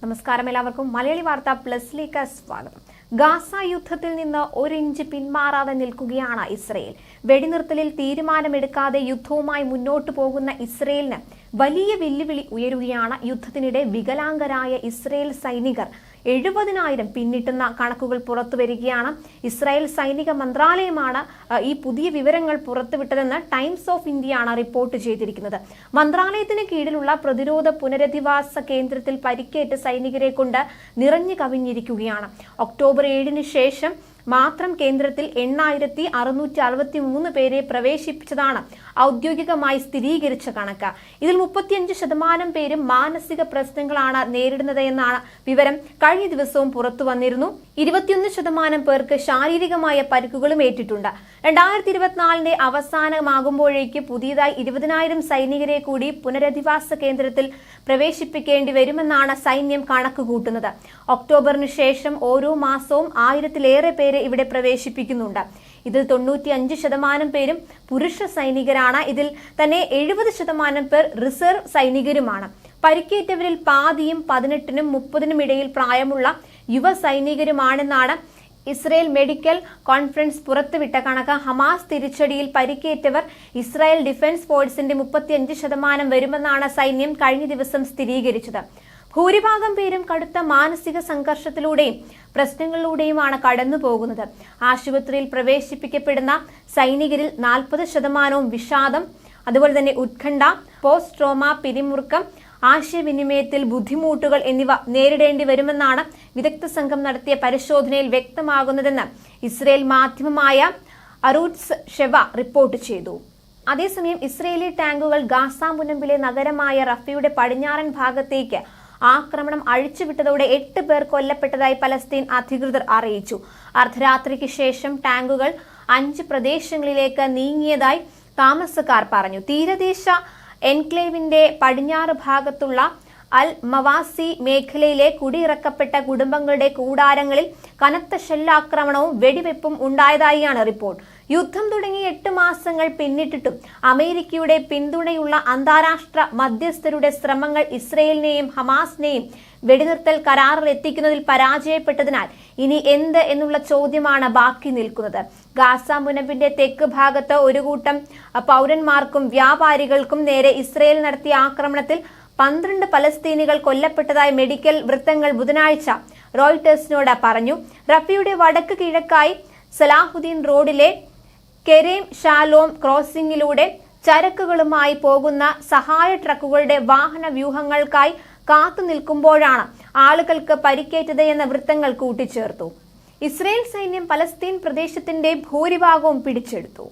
നമസ്കാരം എല്ലാവർക്കും. മലയാളി വാർത്ത പ്ലസിലേക്ക് സ്വാഗതം. ഗാസ യുദ്ധത്തിൽ നിന്ന് ഒരു ഇഞ്ച് പിന്മാറാതെ നിൽക്കുകയാണ് ഇസ്രയേൽ. വെടിനിർത്തലിൽ തീരുമാനമെടുക്കാതെ യുദ്ധവുമായി മുന്നോട്ടു പോകുന്ന ഇസ്രയേലിന് വലിയ വെല്ലുവിളി ഉയരുകയാണ് യുദ്ധത്തിനിടെ വികലാംഗരായ ഇസ്രയേൽ സൈനികർ. എഴുപതിനായിരം പിന്നിട്ടുന്ന കണക്കുകൾ പുറത്തുവരികയാണ് ഇസ്രായേൽ സൈനിക മന്ത്രാലയമാണ് ഈ പുതിയ വിവരങ്ങൾ പുറത്തുവിട്ടതെന്ന് ടൈംസ് ഓഫ് ഇന്ത്യയാണ് റിപ്പോർട്ട് ചെയ്തിരിക്കുന്നത്. മന്ത്രാലയത്തിന് കീഴിലുള്ള പ്രതിരോധ പുനരധിവാസ കേന്ദ്രത്തിൽ പരിക്കേറ്റ് സൈനികരെ കൊണ്ട് നിറഞ്ഞു കവിഞ്ഞിരിക്കുകയാണ്. ഒക്ടോബർ ഏഴിന് ശേഷം മാത്രം കേന്ദ്രത്തിൽ എണ്ണായിരത്തി അറുന്നൂറ്റി അറുപത്തി മൂന്ന് പേരെ പ്രവേശിപ്പിച്ചതാണ് ഔദ്യോഗികമായി സ്ഥിരീകരിച്ച കണക്ക്. ഇതിൽ മുപ്പത്തിയഞ്ച് ശതമാനം പേരും മാനസിക പ്രശ്നങ്ങളാണ് നേരിടുന്നത് എന്നാണ് വിവരം ദിവസവും പുറത്തു വന്നിരുന്നു. ഇരുപത്തിയൊന്ന് ശതമാനം പേർക്ക് ശാരീരികമായ പരിക്കുകളും ഏറ്റിട്ടുണ്ട്. രണ്ടായിരത്തി ഇരുപത്തിനാലിന്റെ അവസാനമാകുമ്പോഴേക്ക് പുതിയതായി ഇരുപതിനായിരം സൈനികരെ കൂടി പുനരധിവാസ കേന്ദ്രത്തിൽ പ്രവേശിപ്പിക്കേണ്ടി വരുമെന്നാണ് സൈന്യം കണക്കുകൂട്ടുന്നത്. ഒക്ടോബറിന് ശേഷം ഓരോ മാസവും ആയിരത്തിലേറെ പേരെ ഇവിടെ പ്രവേശിപ്പിക്കുന്നുണ്ട്. ഇതിൽ തൊണ്ണൂറ്റി അഞ്ച് ശതമാനം പേരും പുരുഷ സൈനികരാണ്. ഇതിൽ തന്നെ എഴുപത് ശതമാനം പേർ റിസർവ് സൈനികരുമാണ്. പരിക്കേറ്റവരിൽ പാതിയും പതിനെട്ടിനും മുപ്പതിനും ഇടയിൽ പ്രായമുള്ള യുവ സൈനികരുമാണെന്നാണ് ഇസ്രയേൽ മെഡിക്കൽ കോൺഫറൻസ് പുറത്തുവിട്ട കണക്ക്. ഹമാസ് തിരിച്ചടിയിൽ പരിക്കേറ്റവർ ഇസ്രായേൽ ഡിഫൻസ് ഫോഴ്സിന്റെ മുപ്പത്തിയഞ്ച് ശതമാനം വരുമെന്നാണ് സൈന്യം കഴിഞ്ഞ ദിവസം സ്ഥിരീകരിച്ചത്. ഭൂരിഭാഗം പേരും കടുത്ത മാനസിക സംഘർഷത്തിലൂടെയും പ്രശ്നങ്ങളിലൂടെയുമാണ് കടന്നു പോകുന്നത് ആശുപത്രിയിൽ പ്രവേശിപ്പിക്കപ്പെടുന്ന സൈനികരിൽ നാൽപ്പത് ശതമാനവും വിഷാദം അതുപോലെ തന്നെ ഉത്കണ്ഠ പോസ്റ്റ് ട്രോമ പിരിമുറുക്കം ആശയവിനിമയത്തിൽ ബുദ്ധിമുട്ടുകൾ എന്നിവ നേരിടേണ്ടി വരുമെന്നാണ് വിദഗ്ധ സംഘം നടത്തിയ പരിശോധനയിൽ വ്യക്തമാകുന്നതെന്ന് ഇസ്രയേൽ മാധ്യമമായ അറൂട്സ് ഷെവ റിപ്പോർട്ട് ചെയ്തു. അതേസമയം ഇസ്രയേലി ടാങ്കുകൾ ഗാസ മുനമ്പിലെ നഗരമായ റഫയുടെ പടിഞ്ഞാറൻ ഭാഗത്തേക്ക് ആക്രമണം അഴിച്ചുവിട്ടതോടെ എട്ട് പേർ കൊല്ലപ്പെട്ടതായി പലസ്തീൻ അധികൃതർ അറിയിച്ചു. അർദ്ധരാത്രിക്ക് ശേഷം ടാങ്കുകൾ അഞ്ച് പ്രദേശങ്ങളിലേക്ക് നീങ്ങിയതായി താമസക്കാർ പറഞ്ഞു. തീരദേശ എൻക്ലേവിന്റെ പടിഞ്ഞാറ് ഭാഗത്തുള്ള അൽ മവാസി മേഖലയിലെ കുടിയിറക്കപ്പെട്ട കുടുംബങ്ങളുടെ കൂടാരങ്ങളിൽ കനത്ത ഷെല്ലാക്രമണവും വെടിവെപ്പും ഉണ്ടായതായാണ് റിപ്പോർട്ട്. യുദ്ധം തുടങ്ങി എട്ട് മാസങ്ങൾ പിന്നിട്ടിട്ടും അമേരിക്കയുടെ പിന്തുണയുള്ള അന്താരാഷ്ട്ര മധ്യസ്ഥരുടെ ശ്രമങ്ങൾ ഇസ്രയേലിനെയും ഹമാസിനെയും വെടിനിർത്തൽ കരാറിൽ എത്തിക്കുന്നതിൽ പരാജയപ്പെട്ടതിനാൽ ഇനി എന്ത് എന്നുള്ള ചോദ്യമാണ് ബാക്കി നിൽക്കുന്നത്. ഗാസ മുനമ്പിന്റെ തെക്ക് ഭാഗത്ത് ഒരു കൂട്ടം പൗരന്മാർക്കും വ്യാപാരികൾക്കും നേരെ ഇസ്രയേൽ നടത്തിയ ആക്രമണത്തിൽ പന്ത്രണ്ട് പലസ്തീനികൾ കൊല്ലപ്പെട്ടതായി മെഡിക്കൽ വൃത്തങ്ങൾ ബുധനാഴ്ച റോയിട്ടേഴ്സിനോട് പറഞ്ഞു. റഫിയുടെ വടക്ക് കിഴക്കായി സലാഹുദ്ദീൻ റോഡിലെ കെരേം ഷാലോം ക്രോസിംഗിലൂടെ ചരക്കുകളുമായി പോകുന്ന സഹായ ട്രക്കുകളുടെ വാഹന വ്യൂഹങ്ങൾക്കായി കാത്തു നിൽക്കുമ്പോഴാണ് ആളുകൾക്ക് പരിക്കേറ്റത് എന്ന വൃത്തങ്ങൾ കൂട്ടിച്ചേർത്തു. ഇസ്രയേൽ സൈന്യം പലസ്തീൻ പ്രദേശത്തിന്റെ ഭൂരിഭാഗവും പിടിച്ചെടുത്തു.